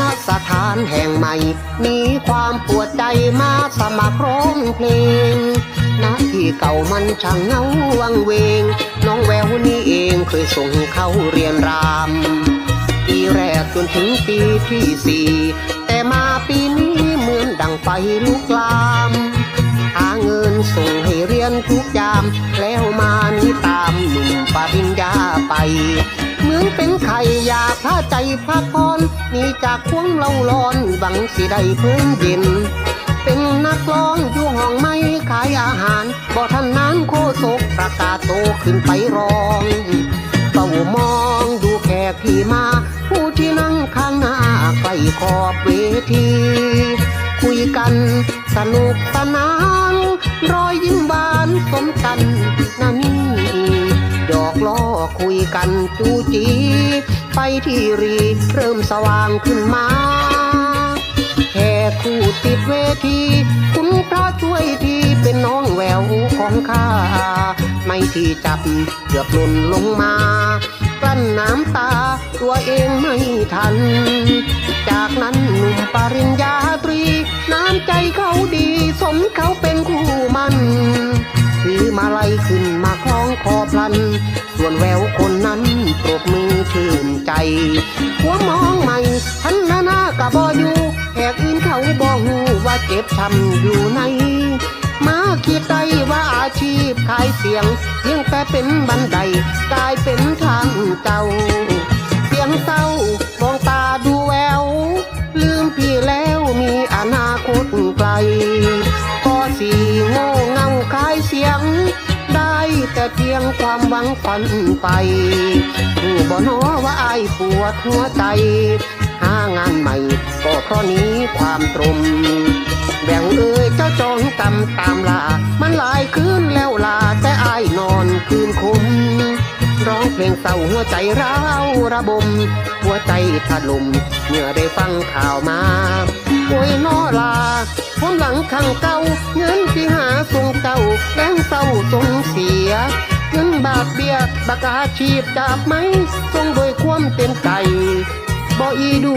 ณสถานแห่งใหม่ มีความปวดใจมาสมัครร้องเพลงณที่เก่ามันช่างเหงาวังเวง น้องแววนี่เองเคยส่งเข้าเรียนราม ปีแรกจนถึงปีที่สี่แต่มาปีนี้เหมือนดังไฟลุกลามหาเงินส่งให้เรียนทุกยาม แล้วมานี่ตามหนุ่มปริญญาไป มือนเป็นไข่อยากพาใจพักผ่อนหนีจากควงเล่าร้อนหวังสิได้พิ่มเย็นเป็นนักร้องอยู่ห้องไม่ขายอาหารบ่ทันนั้นโคศกประกาศโตขึ้นไปร้องเฝ้ามองดูแขกที่มา ผู้ที่นั่งข้างหน้าใกล้ขอบเวที คุยกันสนุกสนาน รอยยิ้มหวานสมกัน กันจูจี ไปที่รีเริ่มสว่างขึ้นมาแค่คู่ติดเวที คุณพระช่วยทีเป็นน้องแววของข้า ไม่ที่จับเกือบหล่นลงมา กลั้นน้ำตาตัวเองไม่ทัน จากนั้นหนุ่มปริญญาตรี น้ำใจเขาดี สมเขาเป็นคู่มันถือมาไล่ขึ้นมาคล้องคอพลัน วนแววคนนั้นปรบมือชื่นใจ หัวมองใหม่ทันหน้าหน้ากะบออยู่แขกอื่นเขาบอกหูว่าเจ็บช้ำอยู่ใน มาคิดได้ว่าอาชีพขายเสียงเพียงแต่เป็นบันไดกลายเป็นทางเจ้าเสียงเศร้ามองตาดูแวว ลืมพี่แล้วมีอนาคตไกลก็สีโง่เงาขายเสียง แต่เพียงความหวังฝันไปผู้บ่นอว่าอายปวดหัวใจ หางานใหม่ก็เพราะนี้ความตรมแบ่งเอ้ยเจ้าจองตำตามลา มันหลายคืนแล้วลาแต่อายนอนคืนคมร้องเพลงเศร้าหัวใจร้าวระบม หัวใจถล่มเมื่อได้ฟังข่าวมา โวยนอลาผมหลังขังเก่าเงินที่หาส่งเก่าแบงเศร้าส่งเสีย เงินบาทเบียบากาชีพจับไหมส่งโดยความเต็มใจบ่อีดู